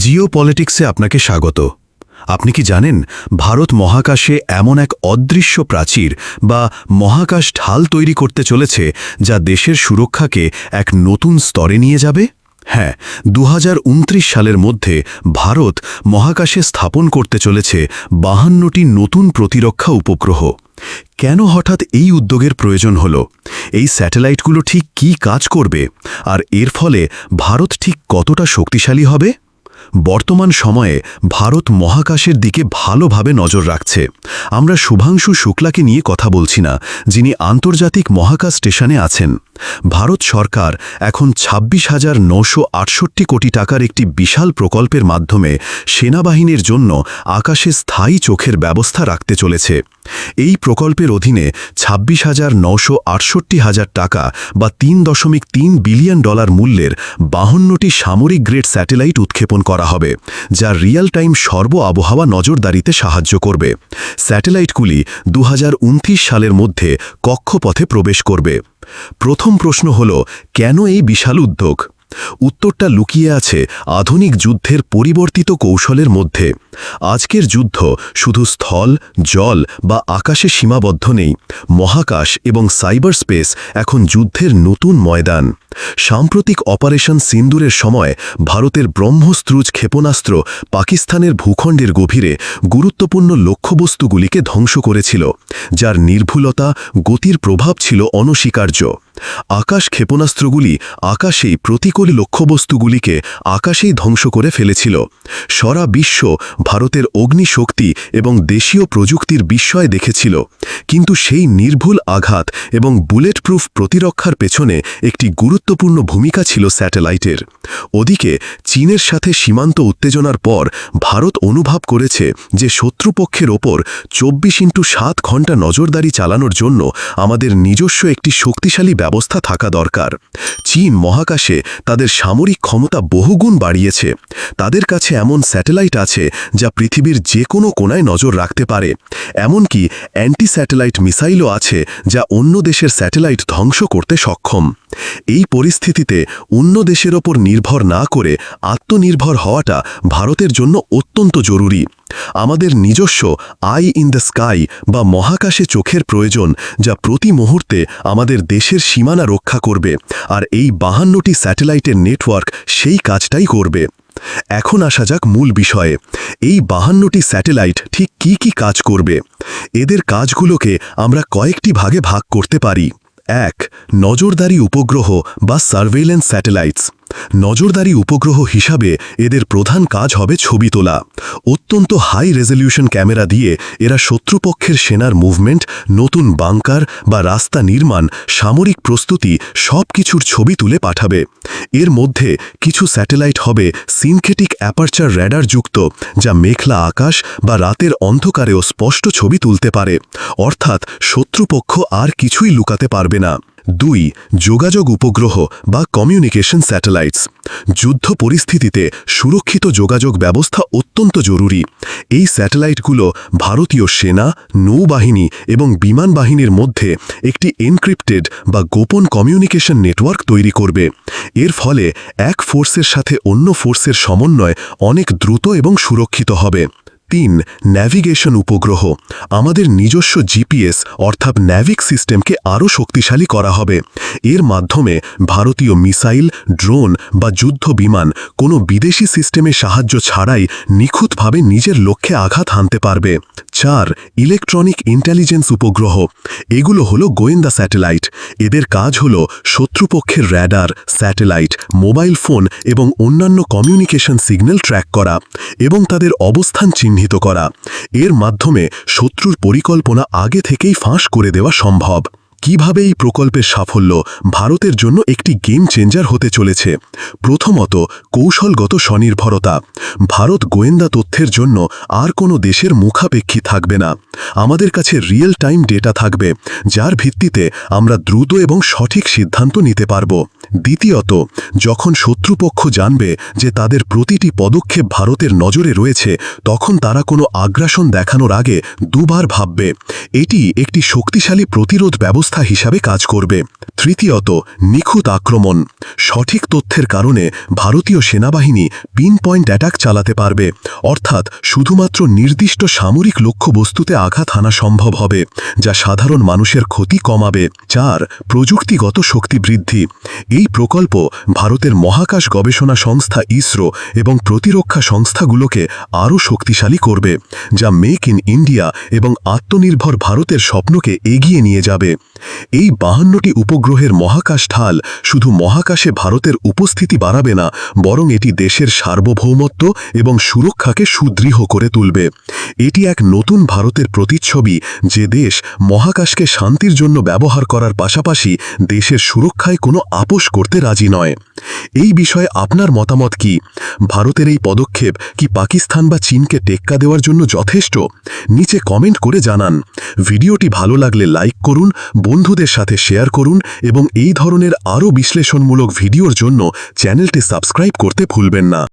জিও পলিটিক্সে আপনাকে স্বাগত। আপনি কি জানেন, ভারত মহাকাশে এমন এক অদৃশ্য প্রাচীর বা মহাকাশ ঢাল তৈরি করতে চলেছে যা দেশের সুরক্ষাকে এক নতুন স্তরে নিয়ে যাবে? হ্যাঁ দু হাজার উনত্রিশ সালের মধ্যে ভারত মহাকাশে স্থাপন করতে চলেছে বাহান্নটি নতুন প্রতিরক্ষা উপগ্রহ। কেন হঠাৎ এই উদ্যোগের প্রয়োজন হল? এই স্যাটেলাইটগুলো ঠিক কী কাজ করবে? আর এর ফলে ভারত ঠিক কতটা শক্তিশালী হবে? বর্তমান সময়ে ভারত মহাকাশের দিকে ভালোভাবে নজর রাখছে। আমরা শুভাংশু শুক্লাকে নিয়ে কথা বলছি না, যিনি আন্তর্জাতিক মহাকাশ স্টেশনে আছেন। ভারত সরকার এখন ছাব্বিশ হাজার নশো আটষট্টি কোটি টাকার একটি বিশাল প্রকল্পের মাধ্যমে সেনাবাহিনীর জন্য আকাশে স্থায়ী চোখের ব্যবস্থা রাখতে চলেছে। এই প্রকল্পের অধীনে ছাব্বিশ হাজার নশো আটষট্টি হাজার টাকা বা তিন দশমিক তিন বিলিয়ন ডলার মূল্যের বাহান্নটি সামরিক গ্রেড স্যাটেলাইট উৎক্ষেপণ করা হবে, যা রিয়েল টাইম সর্ব আবহাওয়া নজরদারিতে সাহায্য করবে। স্যাটেলাইটগুলি দু হাজার উনত্রিশ সালের মধ্যে কক্ষপথে প্রবেশ করবে। প্রথম প্রশ্ন হল, কেন এই বিশাল উদ্যোগ? উত্তরটা লুকিয়ে আছে আধুনিক যুদ্ধের পরিবর্তিত কৌশলের মধ্যে। আজকের যুদ্ধ শুধু স্থল, জল বা আকাশে সীমাবদ্ধ নেই। মহাকাশ এবং সাইবার স্পেস এখন যুদ্ধের নতুন ময়দান। সাম্প্রতিক অপারেশন সিন্দুরের সময় ভারতের ব্রহ্মস্ত্রুজ ক্ষেপণাস্ত্র পাকিস্তানের ভূখণ্ডের গভীরে গুরুত্বপূর্ণ লক্ষ্যবস্তুগুলিকে ধ্বংস করেছিল, যার নির্ভুলতা, গতির প্রভাব ছিল অনস্বীকার্য। আকাশ ক্ষেপণাস্ত্রগুলি আকাশেই প্রতিকূল লক্ষ্যবস্তুগুলিকে আকাশেই ধ্বংস করে ফেলেছিল। সরা বিশ্ব ভারতের অগ্নিশক্তি এবং দেশীয় প্রযুক্তির বিস্ময় দেখেছিল। কিন্তু সেই নির্ভুল আঘাত এবং বুলেট প্রুফ প্রতিরক্ষার পেছনে একটি গুরুত্বপূর্ণ ভূমিকা ছিল স্যাটেলাইটের। ওদিকে চীনের সাথে সীমান্ত উত্তেজনার পর ভারত অনুভব করেছে যে শত্রুপক্ষের ওপর চব্বিশ ইন্টু সাত ঘণ্টা নজরদারি চালানোর জন্য আমাদের নিজস্ব একটি শক্তিশালী ব্যবস্থা থাকা দরকার। চীন মহাকাশে তাদের সামরিক ক্ষমতা বহুগুণ বাড়িয়েছে। তাদের কাছে এমন স্যাটেলাইট আছে যা পৃথিবীর যে কোনো কোনায় নজর রাখতে পারে। এমনকি অ্যান্টি স্যাটেলাইট মিসাইলও আছে যা অন্য দেশের স্যাটেলাইট ধ্বংস করতে সক্ষম। এই পরিস্থিতিতে অন্য দেশের ওপর নির্ভর না করে আত্মনির্ভর হওয়াটা ভারতের জন্য অত্যন্ত জরুরি। আমাদের নিজস্ব আই ইন দ্য স্কাই বা মহাকাশে চোখের প্রয়োজন যা প্রতি মুহূর্তে আমাদের দেশের সীমানা রক্ষা করবে আর এই বাহান্নটি স্যাটেলাইটের নেটওয়ার্ক সেই কাজটাই করবে। এখন আসা যাক মূল বিষয়ে। এই বাহান্নটি স্যাটেলাইট ঠিক কি কি কাজ করবে? এদের কাজগুলোকে আমরা কয়েকটি ভাগে ভাগ করতে পারি। এক, নজরদারি উপগ্রহ বা সার্ভেইলেন্স স্যাটেলাইটস। নজরদারি উপগ্রহ হিসাবে এদের প্রধান কাজ হবে ছবি তোলা। অত্যন্ত হাই রেজলিউশন ক্যামেরা দিয়ে এরা শত্রুপক্ষের সেনার মুভমেন্ট নতুন বাংকার বা রাস্তা নির্মাণ, সামরিক প্রস্তুতি সব কিছুর ছবি তুলে পাঠাবে। এর মধ্যে কিছু স্যাটেলাইট হবে সিনথেটিক অ্যাপারচার র্যাডার যুক্ত, যা মেঘলা আকাশ বা রাতের অন্ধকারেও স্পষ্ট ছবি তুলতে পারে। অর্থাৎ শত্রুপক্ষ আর কিছুই লুকাতে পারবে না। দুই, যোগাযোগ উপগ্রহ বা কমিউনিকেশন স্যাটেলাইটস। যুদ্ধ পরিস্থিতিতে সুরক্ষিত যোগাযোগ ব্যবস্থা অত্যন্ত জরুরি। এই স্যাটেলাইটগুলো ভারতীয় সেনা, নৌবাহিনী এবং বিমান বাহিনীর মধ্যে একটি এনক্রিপ্টেড বা গোপন কমিউনিকেশন নেটওয়ার্ক তৈরি করবে। এর ফলে এক ফোর্সের সাথে অন্য ফোর্সের সমন্বয় অনেক দ্রুত এবং সুরক্ষিত হবে। তিন ন্যাভিগেশন উপগ্রহ। আমাদের নিজস্ব জিপিএস অর্থাৎ ন্যাভিক সিস্টেমকে আরও শক্তিশালী করা হবে। এর মাধ্যমে ভারতীয় মিসাইল, ড্রোন বা যুদ্ধ বিমান কোনো বিদেশি সিস্টেমের সাহায্য ছাড়াই নিখুঁতভাবে নিজের লক্ষ্যে আঘাত হানতে পারবে। চার, ইলেকট্রনিক ইন্টেলিজেন্স উপগ্রহ। এগুলো হলো গোয়েন্দা স্যাটেলাইট। এদের কাজ হল শত্রুপক্ষের র্যাডার স্যাটেলাইট, মোবাইল ফোন এবং অন্যান্য কমিউনিকেশন সিগন্যাল ট্র্যাক করা এবং তাদের অবস্থান চিহ্নিত করা। এর মাধ্যমে শত্রুর পরিকল্পনা আগে থেকেই ফাঁস করে দেওয়া সম্ভব। কীভাবে এই প্রকল্পের সাফল্য ভারতের জন্য একটি গেম চেঞ্জার হতে চলেছে? প্রথমত, কৌশলগত স্বনির্ভরতা। ভারত গোয়েন্দা তথ্যের জন্য আর কোনো দেশের মুখাপেক্ষী থাকবে না। আমাদের কাছে রিয়েল টাইম ডেটা থাকবে, যার ভিত্তিতে আমরা দ্রুত এবং সঠিক সিদ্ধান্ত নিতে পারব। দ্বিতীয়ত, যখন শত্রুপক্ষ জানবে যে তাদের প্রতিটি পদক্ষেপ ভারতের নজরে রয়েছে, তখন তারা কোনো আগ্রাসন দেখানোর আগে দুবার ভাববে, এটি একটি শক্তিশালী প্রতিরোধ ব্যবস্থা হিসাবে কাজ করবে। তৃতীয়ত, নিখুঁত আক্রমণ, সঠিক তথ্যের কারণে ভারতীয় সেনাবাহিনী পিন পয়েন্ট অ্যাটাক চালাতে পারবে, অর্থাৎ শুধুমাত্র নির্দিষ্ট সামরিক লক্ষ্যবস্তুতে আঘাত হানা সম্ভব হবে, যা সাধারণ মানুষের ক্ষতি কমাবে। চার, প্রযুক্তিগত শক্তি বৃদ্ধি এই প্রকল্প ভারতের মহাকাশ গবেষণা সংস্থা ইসরো এবং প্রতিরক্ষা সংস্থাগুলোকে আরও শক্তিশালী করবে, যা মেক ইন ইন্ডিয়া এবং আত্মনির্ভর ভারতের স্বপ্নকে এগিয়ে নিয়ে যাবে। এই বাহান্নটি উপগ্রহের মহাকাশ ঢাল শুধু মহাকাশে ভারতের উপস্থিতি বাড়াবে না, বরং এটি দেশের সার্বভৌমত্ব এবং সুরক্ষাকে সুদৃঢ় করে তুলবে। এটি এক নতুন ভারতের প্রতিচ্ছবি যে দেশ মহাকাশকে শান্তির জন্য ব্যবহার করার পাশাপাশি দেশের সুরক্ষায় কোনো আপোষ করতে রাজি নয়। এই বিষয়ে আপনার মতামত কি? ভারতের এই পদক্ষেপ কি পাকিস্তান বা চীনকে টেক্কা দেওয়ার জন্য যথেষ্ট? নিচে কমেন্ট করে জানান। ভিডিওটি ভালো লাগলে লাইক করুন, বন্ধুদের সাথে শেয়ার করুন এবং এই ধরনের আরও বিশ্লেষণমূলক ভিডিওর জন্য চ্যানেলটি সাবস্ক্রাইব করতে ভুলবেন না।